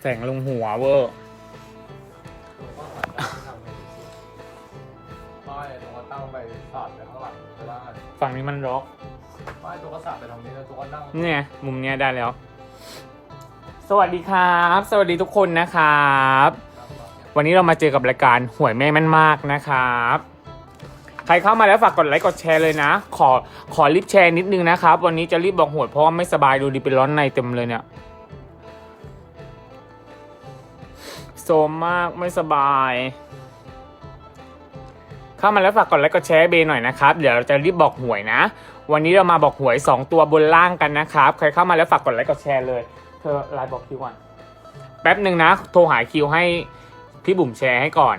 แสงลงหัวเวอร์ไม่ตัวก็ตั้งไปสาดไปข้างหลังบ้านฝั่งนี้มันร็อกไม่ตัวก็สาดไปตรงนี้แล้วตัวก็นั่งเนี่ย มุมเนี้ยได้แล้ว สวัสดีครับ สวัสดีทุกคนนะครับ วันนี้เรามาเจอกับรายการหวยแม่แม่นมากนะครับ ใครเข้ามาแล้วฝากกดไลค์กดแชร์เลยนะ ขอขอรีบแชร์นิดนึงนะครับ วันนี้จะรีบบอกหวยเพราะว่าไม่สบายดูดิเป็นร้อนในเต็มเลยเนี่ย ซมมากไม่สบาย เข้ามาแล้วฝากกดไลค์กดแชร์เบย์หน่อยนะครับ เดี๋ยวเราจะรีบบอกหวยนะ วันนี้เรามาบอกหวย 2 ตัวบนล่างกันนะครับ ใครเข้ามาแล้วฝากกดไลค์กดแชร์เลย เธอไลน์บอกคิวก่อนแป๊บหนึ่งนะ โทรหาคิวให้พี่บุ๋มแชร์ให้ก่อน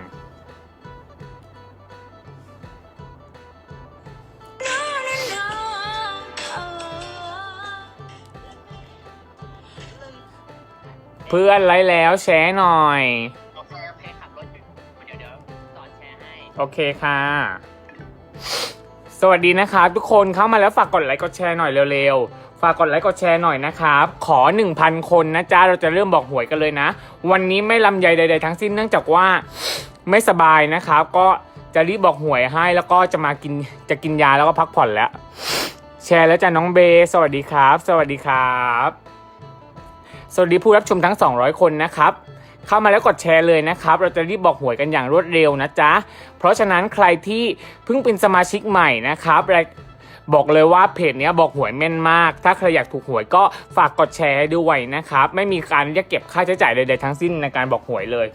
เพื่อนไลค์แล้วแชร์หน่อย โอเคโอเคขับรถอยู่เดี๋ยวเดี๋ยวสอนแชร์ให้ โอเคค่ะ สวัสดีนะครับทุกคนเข้ามาแล้วฝากกดไลค์กดแชร์หน่อยเร็วๆ ฝากกดไลค์กดแชร์หน่อยนะครับ ขอ 1,000 คนนะจ๊ะเราจะเริ่มบอกหวยกันเลยนะ วันนี้ไม่ลำใยใด ๆ ทั้งสิ้นเนื่องจากว่าไม่สบายนะครับ ก็จะรีบบอกหวยให้แล้วก็จะมากินจะกินยาแล้วก็พักผ่อนแล้ว แชร์แล้วจ้ะน้องเบย์สวัสดีครับ สวัสดีครับ สวัสดีผู้รับชมทั้ง 200 คนนะครับเข้ามาแล้วกดแชร์เลยนะครับ เราจะรีบบอกหวยกันอย่างรวดเร็วนะจ๊ะ เพราะฉะนั้นใครที่เพิ่งเป็นสมาชิกใหม่นะครับบอกเลยว่าเพจนี้บอกหวยแม่นมาก ถ้าใครอยากถูกหวยก็ฝากกดแชร์ให้ด้วยนะครับ ไม่มีการเรียกเก็บค่าใช้จ่ายใดๆทั้งสิ้นในการบอกหวยเลย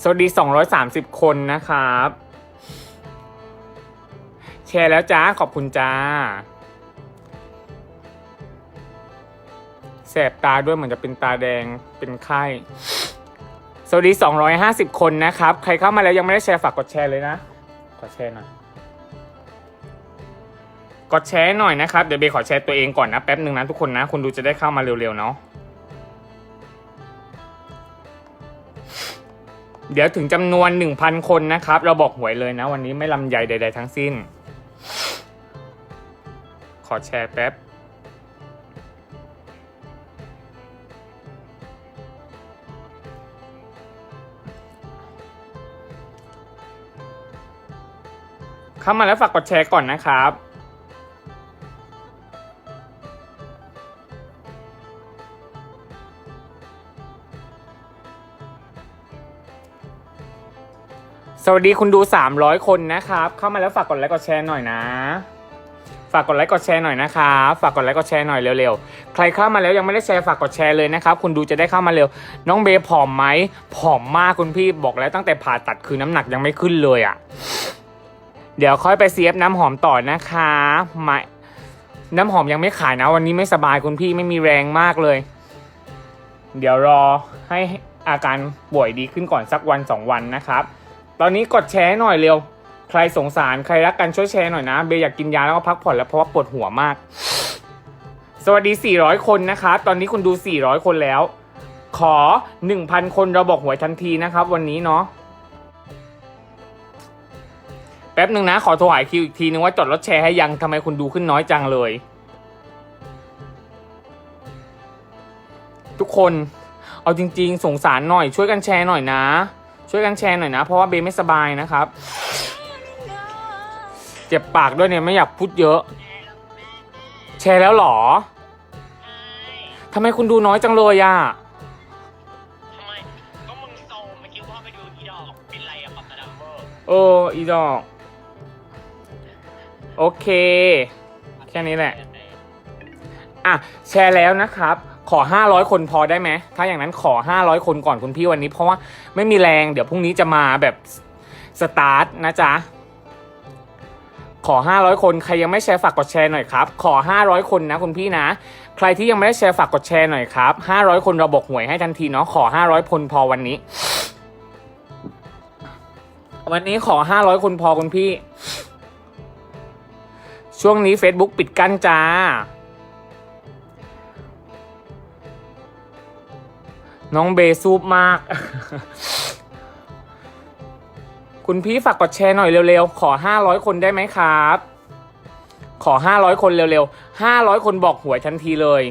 สวัสดี 230 คนนะครับ แชร์แล้วจ้าขอบคุณจ้าแสบตาด้วยเหมือนจะเป็นตาแดงเป็นไข้สวัสดี 250 คนนะครับ ใครเข้ามาแล้วยังไม่ได้แชร์ฝากกดแชร์เลยนะขอแชร์หน่อยกดแชร์หน่อยนะครับเดี๋ยวเบย์ขอแชร์ตัวเองก่อนนะแป๊บหนึ่งนะทุกคนนะคุณดูจะได้เข้ามาเร็วๆเนาะเดี๋ยวถึงจำนวน 1,000 คนนะครับ เราบอกหวยเลยนะ วันนี้ไม่ลำใหญ่ใด ๆ ทั้งสิ้น ขอแชร์แป๊บเข้ามาแล้วฝากกดแชร์ก่อนนะครับสวัสดีคุณดู 300 คนนะครับ เข้ามาแล้วฝากกดไลค์กดแชร์หน่อยนะ ฝากกดไลค์กดแชร์หน่อยนะครับฝากกดไลค์กดแชร์หน่อยเร็วๆ ใครเข้ามาแล้วยังไม่ได้แชร์ฝากกดแชร์เลยนะครับคุณดูจะได้เข้ามาเร็ว น้องเบย์ผอมไหมผอมมากคุณพี่บอกแล้วตั้งแต่ผ่าตัดคือน้ำหนักยังไม่ขึ้นเลยอะ่ะ เดี๋ยวค่อยไปเซียฟน้ำหอมต่อนะคะไม่น้ำหอมยังไม่ขายนะ วันนี้ไม่สบายคุณพี่ไม่มีแรงมากเลย เดี๋ยวรอให้อาการป่วยดีขึ้นก่อนสักวันสองวันนะครับ ตอนนี้กดแชร์หน่อยเร็ว ใครสงสารใครรักกันช่วยแชร์หน่อยนะเบย์อยากกินยาแล้วก็พักผ่อนแล้วเพราะว่าปวดหัวมาก สวัสดี 400 คนนะครับตอนนี้คุณดู 400 คนแล้ว ขอ 1,000 คนเราบอกหวยทันทีนะครับ วันนี้เนาะแป๊บหนึ่งนะ ขอโทรหาคิวอีกทีนึงว่าจดรถแชร์ให้ยังทำไมคุณดูขึ้นน้อยจังเลย ทุกคนเอาจริง ๆ สงสารหน่อยช่วยกันแชร์หน่อยนะ ช่วยกันแชร์หน่อยนะ เพราะว่าเบย์ไม่สบายนะครับ เจ็บปากด้วยเนี่ยไม่อยากพูดเยอะ แชร์แล้วเหรอทำไมคุณดูน้อยจังเลยอะทำไมก็มึงโตเมื่อกี้พ่อไปดูอีดอกเป็นไรอะกับตาดัมเบอร์เอออีดอก โอเค แค่นี้แหละ อะ แชร์แล้วนะครับ ขอห้าร้อยคนพอได้ไหม ถ้าอย่างนั้นขอห้าร้อยคนก่อนคุณพี่วันนี้ เพราะว่าไม่มีแรงเดี๋ยวพรุ่งนี้จะมาแบบสตาร์ทนะจ๊ะ ขอ 500 คน ใครยังไม่แชร์ฝากกดแชร์หน่อยครับ ขอ 500 คนนะคุณพี่นะ ใครที่ยังไม่ได้แชร์ฝากกดแชร์หน่อยครับ 500 คนเราบอกหวยให้ทันทีเนาะ ขอ 500 คนพอวันนี้ วันนี้ขอ 500 คนพอคุณพี่ ช่วงนี้ Facebook ปิดกั้นจ้าน้องเบซูบมาก คุณพี่ฝากกดแชร์หน่อยเร็วๆ ขอ 500 คนได้ไหมครับ ขอ 500 คนเร็วๆ 500 คนบอกหวยทันทีเลย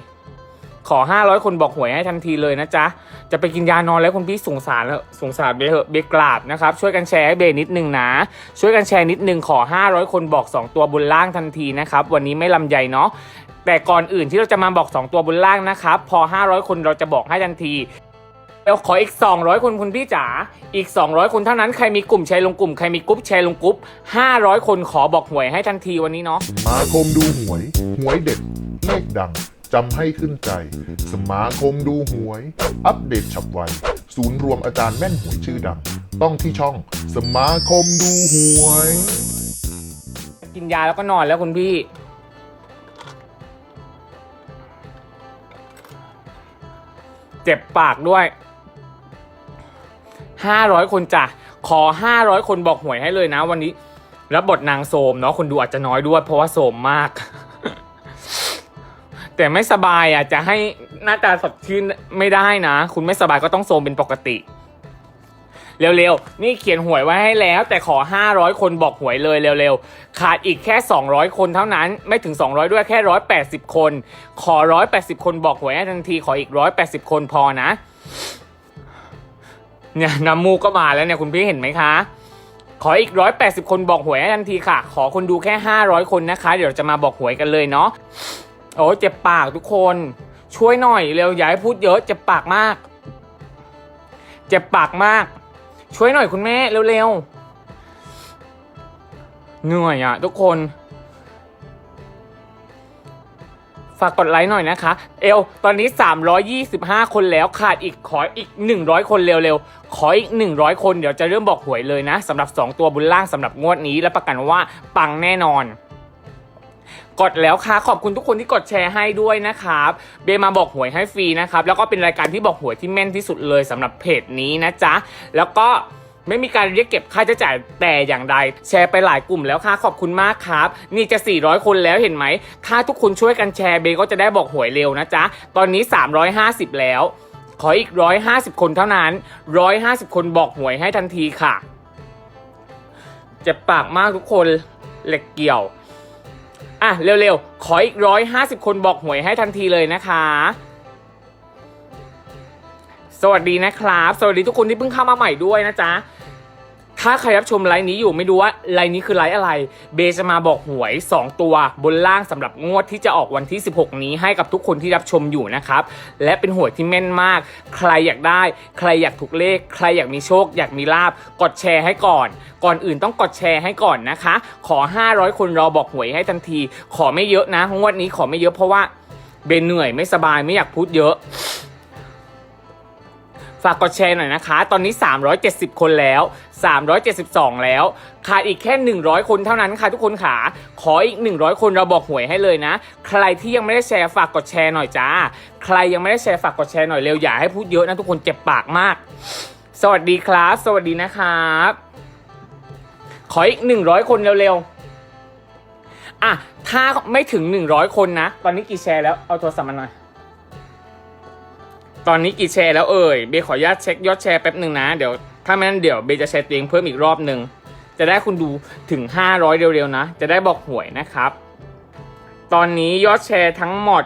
ขอ 500 คนบอกหวยให้ทันทีเลยนะจ๊ะ จะไปกินยานอนแล้วคุณพี่สงสารแล้วสงสารเบเหอะเบกราบนะครับ ช่วยกันแชร์ให้เบนิดนึงนะ ช่วยกันแชร์นิดนึงขอ 500 คนบอก 2 ตัวบนล่างทันทีนะครับ วันนี้ไม่ลำใหญ่เนาะแต่ก่อนอื่นที่เราจะมาบอก 2 ตัวบนล่างนะครับ พอ 500 คนเราจะบอกให้ทันที เดี๋ยวขออีก 200 คนคุณพี่จ๋า อีก 200 คนเท่านั้น ใครมีกลุ่มแชร์ลงกลุ่ม ใครมีกรุ๊ปแชร์ลงกรุ๊ป500 คนขอบอกหวยให้ทันทีวันนี้เนาะ สมาคมดูหวย หวยเด็ดเลขดัง จำให้ขึ้นใจ สมาคมดูหวย อัปเดตฉับไว ศูนย์รวมอาจารย์แม่นหวยชื่อดัง ต้องที่ช่อง สมาคมดูหวย กินยาแล้วก็นอนแล้วคุณพี่ เจ็บปากด้วย ห้าร้อยคนจ้ะขอห้าร้อยคนบอกหวยให้เลยนะ วันนี้รับบทนางโสมเนาะคนดูอาจจะน้อยด้วย เพราะว่าโสมมาก แต่ไม่สบายอะจะให้หน้าตาสดชื่นไม่ได้นะ คุณไม่สบายก็ต้องโสมเป็นปกติเร็วๆ นี่เขียนหวยไว้ให้แล้ว แต่ขอ 500 คนบอกหวยเลยเร็วๆ ขาดอีกแค่ 200 คนเท่านั้น ไม่ถึง 200 ด้วยแค่ 180 คน ขอ 180 คนบอกหวยให้ทันที ขออีก 180 คนพอนะ เนี่ยน้ำมูกก็มาแล้วเนี่ยคุณพี่เห็นไหมคะ ขออีก 180 คนบอกหวยทันทีค่ะ ขอคนดูแค่ 500 คนนะคะ เดี๋ยวจะมาบอกหวยกันเลยเนาะโอ้เจ็บปากทุกคน ช่วยหน่อยเร็วอย่าให้พูดเยอะเจ็บปากมาก เจ็บปากมาก ช่วยหน่อยคุณแม่เร็วๆเหนื่อยอะทุกคนากกดไลค์หน่อยนะคะ เอลตอนนี้ 325 คนแล้วขาดอีกขออีก 100 คนเร็วๆ ขออีก 100 คนเดี๋ยวจะเริ่มบอกหวยเลยนะสำหรับ 2 ตัวบุญล่างสำหรับงวดนี้และประกันว่าปังแน่นอนกดแล้วค่ะขอบคุณทุกคนที่กดแชร์ให้ด้วยนะครับเบมาบอกหวยให้ฟรีนะครับแล้วก็เป็นรายการที่บอกหวยที่แม่นที่สุดเลยสำหรับเพจนี้นะจ๊ะแล้วก็ ไม่มีการเรียกเก็บค่าใช้จ่ายแต่อย่างใด แชร์ไปหลายกลุ่มแล้วค่ะขอบคุณมากครับ นี่จะ 400 คนแล้วเห็นไหมถ้าทุกคนช่วยกันแชร์เบก็จะได้บอกหวยเร็วนะจ๊ะ ตอนนี้ 350 แล้ว ขออีก 150 คนเท่านั้น 150 คนบอกหวยให้ทันทีค่ะเจ็บปากมากทุกคนเหล็กเกี่ยวอะเร็วๆ ขออีกร้อยห้าสิบคนบอกหวยให้ทันทีเลยนะคะสวัสดีนะครับ สวัสดีทุกคนที่เพิ่งเข้ามาใหม่ด้วยนะจ๊ะ ถ้าใครรับชมไลน์นี้อยู่ไม่รู้ว่าไลน์นี้คือไลน์อะไร เบจะมาบอกหวย 2 ตัวบนล่างสำหรับงวดที่จะออกวันที่ 16 นี้ให้กับทุกคนที่รับชมอยู่นะครับ และเป็นหวยที่แม่นมาก ใครอยากได้ ใครอยากถูกเลข ใครอยากมีโชค อยากมีลาบกดแชร์ให้ก่อน ก่อนอื่นต้องกดแชร์ให้ก่อนนะคะ ขอ 500 คนรอบอกหวยให้ทันที ขอไม่เยอะนะงวดนี้ขอไม่เยอะเพราะว่าเบนเหนื่อยไม่สบายไม่อยากพูดเยอะ ฝากกดแชร์หน่อยนะคะ ตอนนี้ 370 คนแล้ว 372 แล้ว ขาดอีกแค่ 100 คนเท่านั้นค่ะทุกคนค่ะขออีก 100 คนเราบอกหวยให้เลยนะ ใครที่ยังไม่ได้แชร์ฝากกดแชร์หน่อยจ้า ใครยังไม่ได้แชร์ฝากกดแชร์หน่อยเร็วอย่าให้พูดเยอะนะทุกคนเจ็บปากมาก สวัสดีครับ สวัสดีนะครับ ขออีก 100 คนเร็วๆอะถ้าไม่ถึง 100 คนนะ ตอนนี้กี่แชร์แล้ว เอาโทรศัพท์มาหน่อย ตอนนี้กี่แชร์แล้วเอ่ย เบขออนุญาตเช็คยอดแชร์แป๊บหนึ่งนะ เดี๋ยวถ้าไม่นั้นเดี๋ยวเบจะแชร์ตัวเองเพิ่มอีกรอบหนึ่ง จะได้คุณดูถึง 500 เร็วๆนะ จะได้บอกหวยนะครับ ตอนนี้ยอดแชร์ทั้งหมด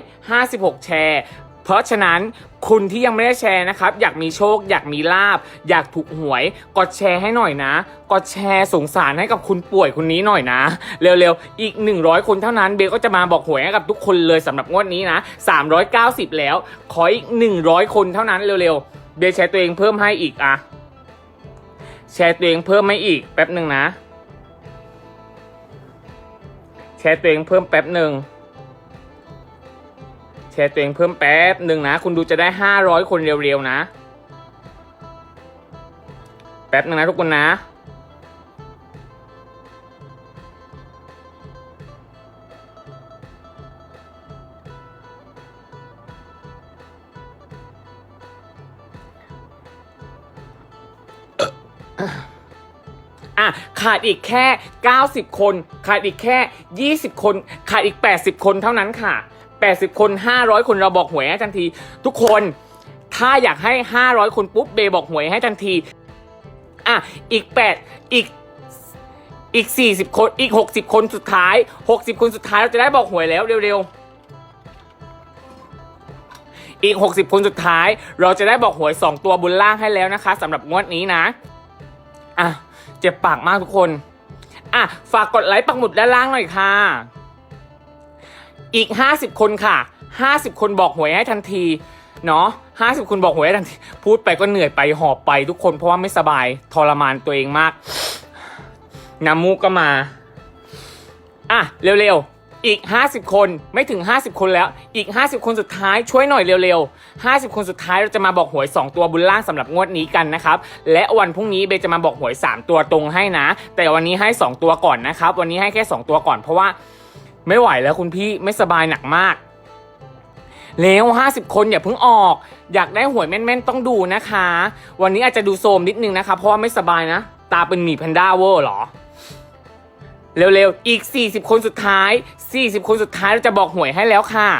256 แชร์ เพราะฉะนั้นคุณที่ยังไม่ได้แชร์นะครับ อยากมีโชค อยากมีลาบ อยากถูกหวย กดแชร์ให้หน่อยนะ กดแชร์สงสารให้กับคุณป่วยคนนี้หน่อยนะ เร็วๆ อีก 100 คนเท่านั้นเบลก็จะมาบอกหวยให้กับทุกคนเลยสำหรับงวดนี้นะ 390 แล้ว ขออีก 100 คนเท่านั้นเร็วๆ เบลแชร์ตัวเองเพิ่มให้อีกอะแชร์ตัวเองเพิ่มให้อีกแป๊บหนึ่งนะ แชร์ตัวเองเพิ่มแป๊บหนึ่ง ร์ตัวเองเพิ่มแป๊บหนึ่งนะ คุณดูจะได้ 500 คนเร็วๆนะ แป๊บหนึ่งนะทุกคนนะอะขาดอีกแค่ 90 คน ขาดอีกแค่ 20 คน ขาดอีก 80 คนเท่านั้นค่ะ 80 คน 500 คนเราบอกหวยให้ทันที ทุกคนถ้าอยากให้ 500 คนปุ๊บเบย์บอกหวยให้ทันที อะ อีก 8 อีกอีก 40 คนอีก 60 คนสุดท้าย 60 คนสุดท้ายเราจะได้บอกหวยแล้วเร็วๆ อีก 60 คนสุดท้าย เราจะได้บอกหวย 2 ตัวบนล่างให้แล้วนะคะสำหรับงวดนี้นะ อะ เจ็บปากมากทุกคน อะ ฝากกดไลค์ปักหมุดด้านล่างหน่อยค่ะ อีก 50 คนค่ะ 50 คนบอกหวยให้ทันทีเนาะ50คนบอกหวยให้ทันทีพูดไปก็เหนื่อยไปหอบไปทุกคนเพราะว่าไม่สบายทรมานตัวเองมาก น้ำมูกก็มา อะ เร็วๆ อีก 50 คนไม่ถึง 50 คนแล้ว อีก 50 คนสุดท้ายช่วยหน่อยเร็วๆ 50 คนสุดท้ายเราจะมาบอกหวย 2 ตัวบุญล่างสำหรับงวดนี้กันนะครับ และวันพรุ่งนี้เบย์จะมาบอกหวย 3 ตัวตรงให้นะ แต่วันนี้ให้ 2 ตัวก่อนนะครับ วันนี้ให้แค่ 2 ตัวก่อนเพราะว่า ไม่ไหวแล้วคุณพี่ไม่สบายหนักมากแล้ว50 คนอย่าเพิ่งออก อยากได้หวยแม่นๆต้องดูนะคะ วันนี้อาจจะดูโซมนิดนึงนะคะ เพราะว่าไม่สบายนะ ตาเป็นหมีแพนด้าเวอร์เหรอ เร็วๆ อีก 40 คนสุดท้าย 40 คนสุดท้ายเราจะบอกหวยให้แล้วค่ะ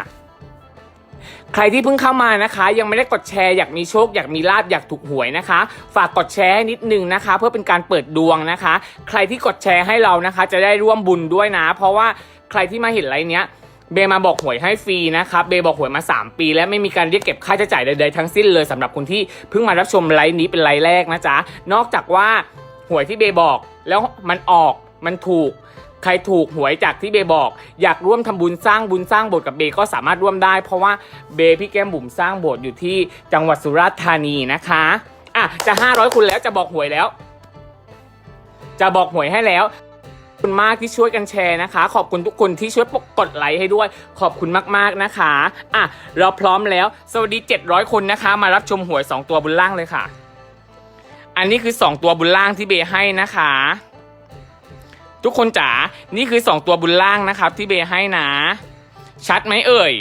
ใครที่เพิ่งเข้ามานะคะ ยังไม่ได้กดแชร์อยากมีโชคอยากมีลาบอยากถูกหวยนะคะ ฝากกดแชร์ให้นิดนึงนะคะ เพื่อเป็นการเปิดดวงนะคะ ใครที่กดแชร์ให้เรานะคะ จะได้ร่วมบุญด้วยนะ เพราะว่า ใครที่มาเห็นไลน์เนี้ยเบมาบอกหวยให้ฟรีนะครับ เบบอกหวยมา 3 ปี และไม่มีการเรียกเก็บค่าใช้จ่ายใดๆทั้งสิ้นเลยสำหรับคนที่เพิ่งมารับชมไลน์นี้เป็นไลน์แรกนะจ๊ะ นอกจากว่าหวยที่เบบอกแล้วมันออกมันถูก ใครถูกหวยจากที่เบบอก อยากร่วมทำบุญสร้างบุญสร้างโบสถ์กับเบก็สามารถร่วมได้ เพราะว่าเบพี่แก้มบุ๋มสร้างโบสถ์อยู่ที่จังหวัดสุราษฎร์ธานีนะคะอะจะ 500 คุณแล้วจะบอกหวยแล้ว จะบอกหวยให้แล้ว คุณมากที่ช่วยกันแชร์นะคะ ขอบคุณทุกคนที่ช่วยกดไลค์ให้ด้วย ขอบคุณมากๆนะคะอะเราพร้อมแล้ว สวัสดี 700 คนนะคะ มารับชมหวย 2 ตัวบุญล่างเลยค่ะ อันนี้คือ 2 ตัวบุญล่างที่เบย์ให้นะคะ ทุกคนจ๋านี่คือ 2 ตัวบุญล่างนะครับที่เบย์ให้นะ ชัดไหมเอ่ย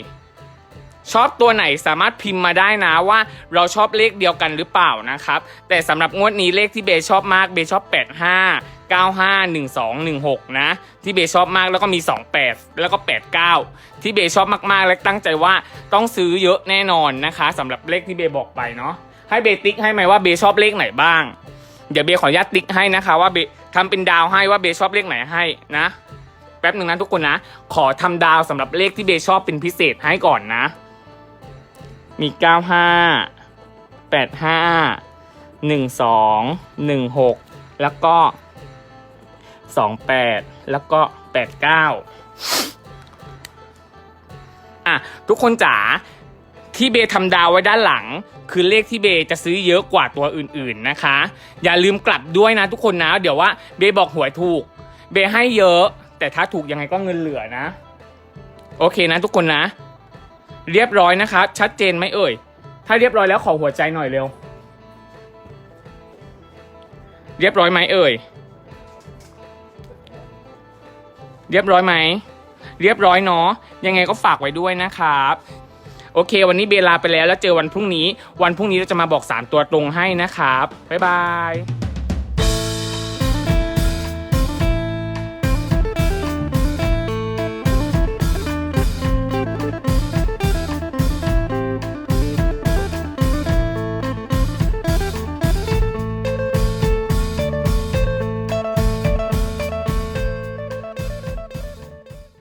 ชอบตัวไหนสามารถพิมพ์มาได้นะว่าเราชอบเลขเดียวกันหรือเปล่านะครับ แต่สำหรับงวดนี้เลขที่เบย์ชอบมากเบย์ชอบ 85 95 12 16 นะ ที่เบย์ชอบมากแล้วก็มี 28 แล้วก็ 89 ที่เบย์ชอบมาก ๆ และตั้งใจว่าต้องซื้อเยอะแน่นอนนะคะสำหรับเลขที่เบย์บอกไปเนาะให้เบย์ติ๊กให้ไหมว่าเบย์ชอบเลขไหนบ้าง เดี๋ยวเบย์ขออนุญาตติ๊กให้นะคะว่าเบย์ทำเป็นดาวให้ว่าเบย์ชอบเลขไหนให้นะ แป๊บหนึ่งนะทุกคนนะ ขอทำดาวสำหรับเลขที่เบย์ชอบเป็นพิเศษให้ก่อนนะ มี 95 85 12 16 แล้วก็ 28 แล้วก็ 89 อะ ทุกคนจ๋าที่เบย์ทำดาวไว้ด้านหลัง คือเลขที่เบย์จะซื้อเยอะกว่าตัวอื่นๆนะคะ อย่าลืมกลับด้วยนะทุกคนนะ เดี๋ยวว่าเบย์บอกหวยถูก เบย์ให้เยอะ แต่ถ้าถูกยังไงก็เงินเหลือนะ โอเคนะทุกคนนะ เรียบร้อยนะครับชัดเจนไหมเอ่ย ถ้าเรียบร้อยแล้วขอหัวใจหน่อยเร็ว เรียบร้อยไหมเอ่ย เรียบร้อยไหม เรียบร้อยเนาะ ยังไงก็ฝากไว้ด้วยนะครับ โอเค วันนี้เบลาไปแล้วแล้วเจอวันพรุ่งนี้ วันพรุ่งนี้เราจะมาบอก 3 ตัวตรงให้นะครับ บ๊ายบาย